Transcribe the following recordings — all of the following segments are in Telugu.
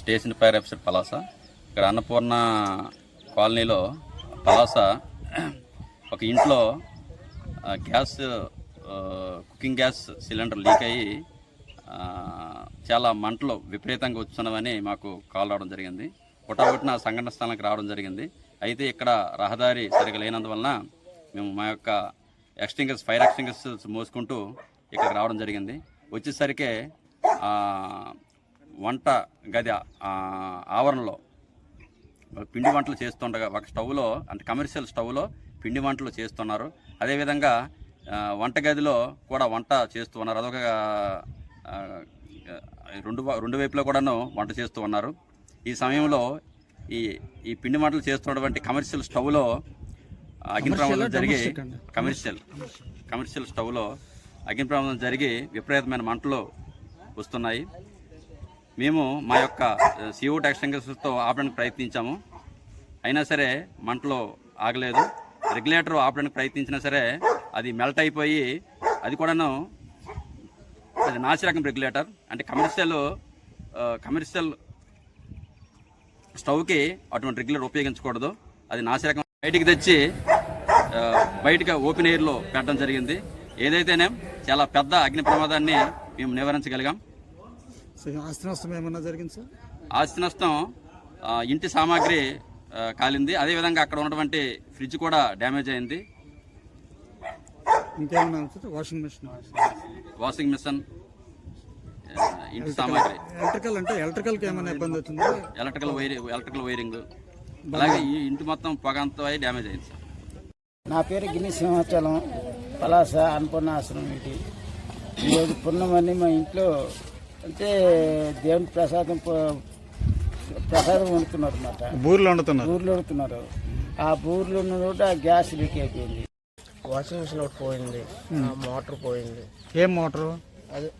Station fire officer Palasa. ఇక్కడ అన్నపూర్ణ కాలనీలో పలాస ఒక ఇంట్లో gas cooking gas cylinder leak అయ్యి చాలా మంటలు విపరీతంగా వస్తున్నవని మాకు కాల్ రావడం జరిగింది. పుట్టబుట్టిన సంఘటన స్థలానికి రావడం జరిగింది. అయితే ఇక్కడ రహదారి సరిగా లేనందువలన మేము మా యొక్క ఎక్స్టింగర్స్ ఫైర్ ఎక్స్టింగర్స్ మోసుకుంటూ ఇక్కడికి రావడం జరిగింది. వచ్చేసరికి వంట గది ఆవరణలో పిండి వంటలు చేస్తుండగా ఒక స్టవ్లో అంటే కమర్షియల్ స్టవ్లో పిండి వంటలు చేస్తున్నారు. అదేవిధంగా వంటగదిలో కూడా వంట చేస్తూ ఉన్నారు. అదొక రెండు రెండు వైపులో కూడాను వంట చేస్తూ ఉన్నారు. ఈ సమయంలో ఈ ఈ పిండి వంటలు చేస్తున్నటువంటి కమర్షియల్ స్టవ్లో అగ్ని ప్రమాదం జరిగి కమర్షియల్ కమర్షియల్ స్టవ్లో అగ్ని ప్రమాదం జరిగి విపరీతమైన మంటలు వస్తున్నాయి. మేము మా యొక్క సిఓ టెక్స్టెంగర్స్తో ఆపడానికి ప్రయత్నించాము. అయినా సరే మంటలో ఆగలేదు. రెగ్యులేటర్ ఆపడానికి ప్రయత్నించినా సరే అది మెల్ట్ అయిపోయి అది కూడాను అది నాసిరకం రెగ్యులేటర్. అంటే కమర్షియల్ కమర్షియల్ స్టవ్కి అటువంటి రెగ్యులేటర్ ఉపయోగించకూడదు. అది నాసిరకం బయటికి తెచ్చి బయటగా ఓపెన్ ఎయిర్లో పెట్టడం జరిగింది. ఏదైతేనే చాలా పెద్ద అగ్ని ప్రమాదాన్ని మేము నివారించగలిగాం. ఆస్తి నష్టం ఏమన్నా జరిగింది సార్? ఆస్తి నష్టం ఆ, ఇంటి సామాగ్రి కాలింది. అదేవిధంగా అక్కడ ఉన్నటువంటి ఫ్రిడ్జ్ కూడా డ్యామేజ్ అయింది. ఇంకేమన్నా? Washing machine? వాషింగ్ మిషన్ ఇంటి సామాగ్రి. ఎలక్ట్రికల్ అంటే ఎలక్ట్రికల్కి ఏమైనా ఇబ్బంది అవుతుందా? Electrical wire electrical wiring. అలాగే ఈ ఇంటి మొత్తం పొగ అంతా అయి డ్యామేజ్ అయింది సార్. నా పేరు గిన్ని సింహాచలం పలాస అన్నపూర్ణ ఆశ్రమం ఇది. ఈరోజు పున్నమని మా ఇంట్లో అంటే దేవుని ప్రసాదం ప్రసాదం వండుతున్నారు అన్నమాట బూర్లు వండుతున్నారు. బూర్లు వండుతున్నారు. ఆ బూర్లు ఉన్న చోట ఆ గ్యాస్ లీక్ అయిపోయింది. వాషింగ్ మిషన్ ఒకటి పోయింది. ఆ మోటార్ పోయింది. ఏం మోటరు? అదే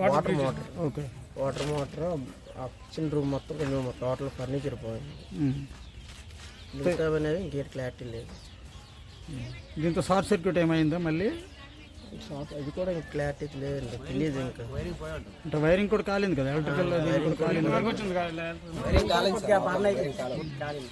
water motor. Okay. Water motor ఆ కిచెన్ రూమ్ మొత్తం కొంచెం టోటల్ ఫర్నిచర్ పోయింది. మిగతా అనేది ఇంకేం క్లారిటీ లేదు. దీంతో షార్ట్ సర్క్యూట్ ఏమైందా మళ్ళీ? షాప్ అది కూడా ఇంకా క్లారిటీ లేదండి తెలియదు ఇంకా. అంటే వైరింగ్ కూడా కాలింది కదా ఎలక్ట్రికల్ కూడా కాలింది. కదా. కాలేదు.